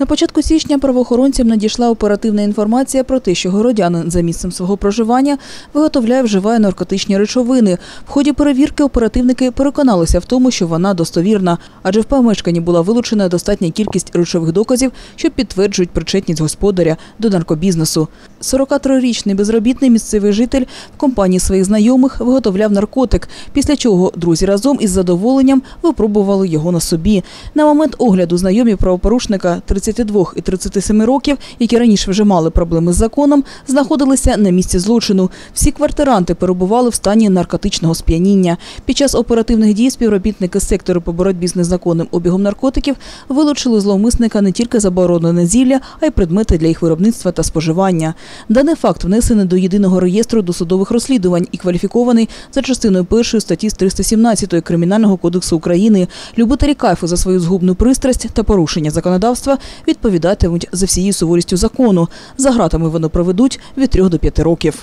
На початку січня правоохоронцям надійшла оперативна інформація про те, що городянин за місцем свого проживання виготовляє вживає наркотичні речовини. В ході перевірки оперативники переконалися в тому, що вона достовірна, адже в помешканні була вилучена достатня кількість речових доказів, що підтверджують причетність господаря до наркобізнесу. 43-річний безробітний місцевий житель в компанії своїх знайомих виготовляв наркотик, після чого друзі разом із задоволенням випробували його на собі. На момент огляду знайомі правопорушника 32 і 37 років, які раніше вже мали проблеми з законом, знаходилися на місці злочину. Всі квартиранти перебували в стані наркотичного сп'яніння. Під час оперативних дій співробітники сектору по боротьбі з незаконним обігом наркотиків вилучили зловмисника не тільки заборонене зілля, а й предмети для їх виробництва та споживання. Даний факт внесений до єдиного реєстру досудових розслідувань і кваліфікований за частиною першої статті 317 Кримінального кодексу України. Любителі кайфу за свою згубну пристрасть та порушення законодавства відповідатимуть за всією суворістю закону. За гратами вони проведуть від 3 до 5 років.